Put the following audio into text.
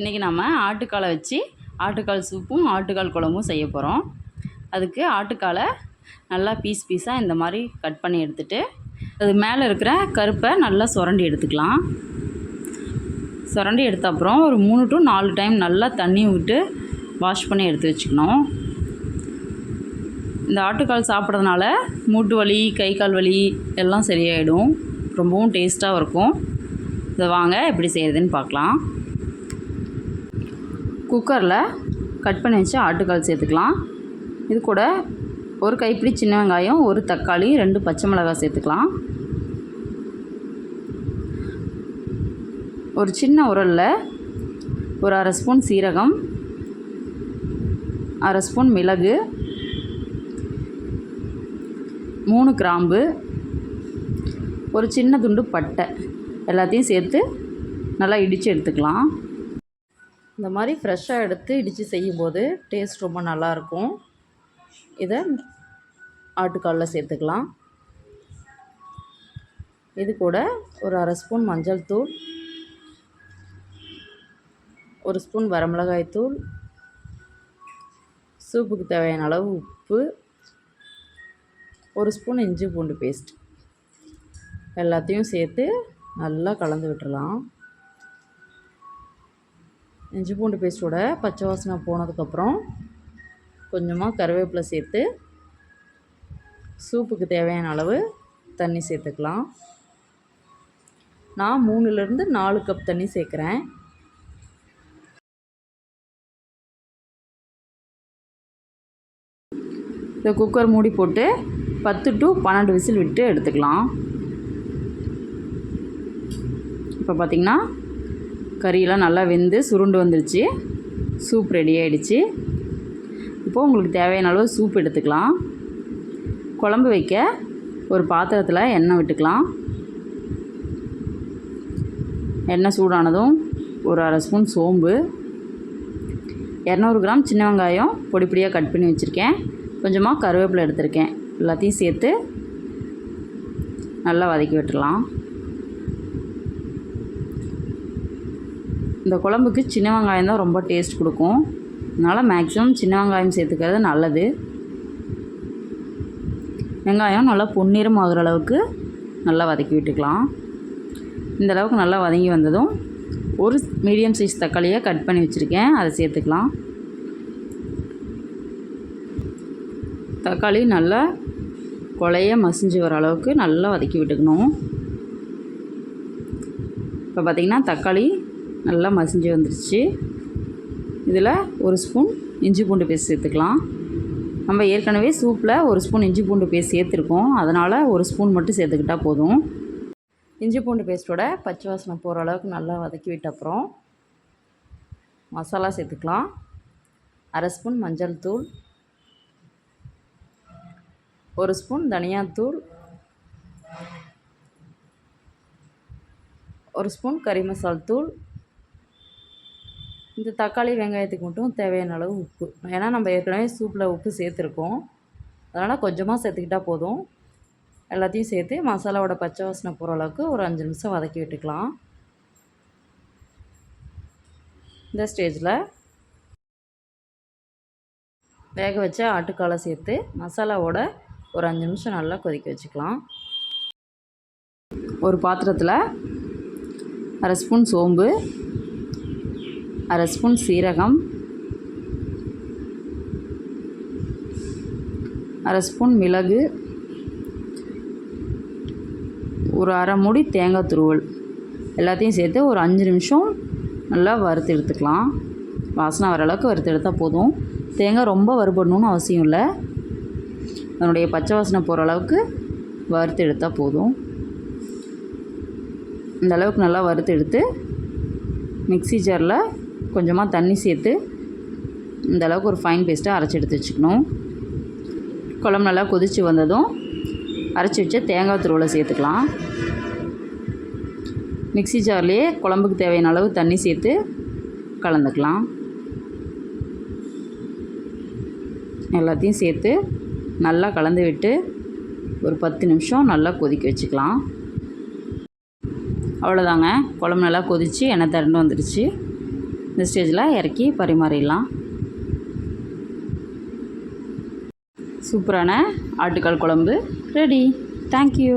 இன்றைக்கி நம்ம ஆட்டுக்காலை வச்சு ஆட்டுக்கால் சூப்பும் ஆட்டுக்கால் குழம்பும் செய்ய போகிறோம் அதுக்கு ஆட்டுக்காலை நல்லா பீஸ் பீஸாக இந்த மாதிரி கட் பண்ணி எடுத்துகிட்டு அது மேலே இருக்கிற கருப்பை நல்லா சுரண்டி எடுத்துக்கலாம். சுரண்டி எடுத்த அப்புறம் ஒரு மூணு டு நாலு டைம் நல்லா தண்ணி விட்டு வாஷ் பண்ணி எடுத்து வச்சுக்கணும். இந்த ஆட்டுக்கால் சாப்பிட்றதுனால மூட்டு வலி கை கால் வலி எல்லாம் சரியாயிடும். ரொம்பவும் டேஸ்ட்டாகவும் இருக்கும். இதை வாங்க எப்படி செய்கிறதுன்னு பார்க்கலாம். குக்கரில் கட் பண்ணி வச்சு ஆட்டுக்கால் சேர்த்துக்கலாம். இது கூட ஒரு கைப்பிடி சின்ன வெங்காயம் ஒரு தக்காளி ரெண்டு பச்சை மிளகாய் சேர்த்துக்கலாம். ஒரு சின்ன உரலில் ஒரு அரை ஸ்பூன் சீரகம் அரை ஸ்பூன் மிளகு மூணு கிராம்பு ஒரு சின்ன துண்டு பட்டை. எல்லாத்தையும் சேர்த்து நல்லா இடித்து எடுத்துக்கலாம். இந்த மாதிரி ஃப்ரெஷ்ஷாக எடுத்து இடித்து செய்யும்போது டேஸ்ட் ரொம்ப நல்லாயிருக்கும். இதை ஆட்டுக்காலில் சேர்த்துக்கலாம். இது கூட ஒரு அரை ஸ்பூன் மஞ்சள் தூள் ஒரு ஸ்பூன் வரமிளகாய் தூள் சூப்புக்கு தேவையான அளவு உப்பு ஒரு ஸ்பூன் இஞ்சி பூண்டு பேஸ்ட். எல்லாத்தையும் சேர்த்து நல்லா கலந்து விட்டுடலாம். இஞ்சி பூண்டு பேஸ்ட்டோட பச்சை வாசனை போனதுக்கப்புறம் கொஞ்சமாக கருவேப்பிலை சேர்த்து சூப்புக்கு தேவையான அளவு தண்ணி சேர்த்துக்கலாம். நான் மூணுலேருந்து நாலு கப் தண்ணி சேர்க்குறேன். இந்த குக்கர் மூடி போட்டு பத்து டு பன்னெண்டு விசில் விட்டு எடுத்துக்கலாம். இப்போ பார்த்திங்கன்னா கறியெல்லாம் நல்லா வெந்து சுருண்டு வந்துருச்சு. சூப் ரெடி ஆகிடுச்சு இப்போது உங்களுக்கு தேவையான அளவு சூப் எடுத்துக்கலாம். குழம்பு வைக்க ஒரு பாத்திரத்தில் எண்ணெய் விட்டுக்கலாம். எண்ணெய் சூடானதும் ஒரு அரை ஸ்பூன் சோம்பு. இரநூறு கிராம் சின்ன வெங்காயம் பொடி பொடியாக கட் பண்ணி வச்சுருக்கேன். கொஞ்சமாக கருவேப்பிலை எடுத்திருக்கேன். எல்லாத்தையும் சேர்த்து நல்லா வதக்கி விட்டுடலாம். இந்த குழம்புக்கு சின்ன வெங்காயம் தான் ரொம்ப டேஸ்ட் கொடுக்கும். அதனால் மேக்ஸிமம் சின்ன வெங்காயம் சேர்த்துக்கிறது நல்லது. வெங்காயம் நல்லா பொன்னிறம் ஆகிற அளவுக்கு நல்லா வதக்கி விட்டுக்கலாம். இந்த அளவுக்கு நல்லா வதங்கி வந்ததும் ஒரு மீடியம் சைஸ் தக்காளியை கட் பண்ணி வச்சுருக்கேன். அதை சேர்த்துக்கலாம். தக்காளி நல்லா கொலைய மசிஞ்சு வர அளவுக்கு நல்லா வதக்கி விட்டுக்கணும். இப்போ பார்த்திங்கன்னா தக்காளி நல்லா மசிஞ்சு வந்துருச்சு. இதில் ஒரு ஸ்பூன் இஞ்சி பூண்டு பேஸ்ட் சேர்த்துக்கலாம். நம்ம ஏற்கனவே சூப்பில் ஒரு ஸ்பூன் இஞ்சி பூண்டு பேஸ்ட் சேர்த்துருக்கோம். அதனால் ஒரு ஸ்பூன் மட்டும் சேர்த்துக்கிட்டால் போதும். இஞ்சி பூண்டு பேஸ்ட்டோட பச்சை வாசனை போகிற அளவுக்கு நல்லா வதக்கி விட்ட அப்புறம் மசாலா சேர்த்துக்கலாம். அரை ஸ்பூன் மஞ்சள் தூள் ஒரு ஸ்பூன் தனியாத்தூள் ஒரு ஸ்பூன் கறி மசால் தூள் இந்த தக்காளி வெங்காயத்துக்கு மட்டும் தேவையான அளவு உப்பு. ஏன்னா நம்ம ஏற்கனவே சூப்பில் உப்பு சேர்த்துருக்கோம். அதனால் கொஞ்சமாக சேர்த்துக்கிட்டால் போதும். எல்லாத்தையும் சேர்த்து மசாலாவோட பச்சை வாசனை போகிற அளவுக்கு ஒரு அஞ்சு நிமிஷம் வதக்கி விட்டுக்கலாம். இந்த ஸ்டேஜில் வேக வச்ச ஆட்டுக்காலை சேர்த்து மசாலாவோட ஒரு அஞ்சு நிமிஷம் நல்லா கொதிக்க வச்சுக்கலாம். ஒரு பாத்திரத்தில் அரை ஸ்பூன் சோம்பு அரை ஸ்பூன் சீரகம் அரை ஸ்பூன் மிளகு ஒரு அரை மூடி தேங்காய் துருவல். எல்லாத்தையும் சேர்த்து ஒரு அஞ்சு நிமிஷம் நல்லா வறுத்து எடுத்துக்கலாம். வாசனை வர அளவுக்கு வறுத்து எடுத்தால் போதும். தேங்காய் ரொம்ப வறுபடணும்னு அவசியம் இல்லை. அதனுடைய பச்சை வாசனை போகிற அளவுக்கு வறுத்து எடுத்தால் போதும். இந்த அளவுக்கு நல்லா வறுத்து எடுத்து மிக்ஸி ஜாரில் கொஞ்சமாக தண்ணி சேர்த்து இந்த அளவுக்கு ஒரு ஃபைன் பேஸ்ட்டாக அரைச்சி எடுத்து வச்சுக்கணும். குழம்பு நல்லா கொதித்து வந்ததும் அரைச்சி வச்ச தேங்காய் துருவலை சேர்த்துக்கலாம். மிக்ஸி ஜார்லேயே குழம்புக்கு தேவையான அளவு தண்ணி சேர்த்து கலந்துக்கலாம். எல்லாத்தையும் சேர்த்து நல்லா கலந்து விட்டு ஒரு பத்து நிமிஷம் நல்லா கொதிக்க வச்சுக்கலாம். அவ்வளோதாங்க குழம்பு நல்லா கொதித்து எண்ணெய் திரண்டு வந்துடுச்சு இந்த ஸ்டேஜில் இறக்கி பரிமாறிடலாம். சூப்பரான ஆட்டுக்கால் குழம்பு. Ready thank you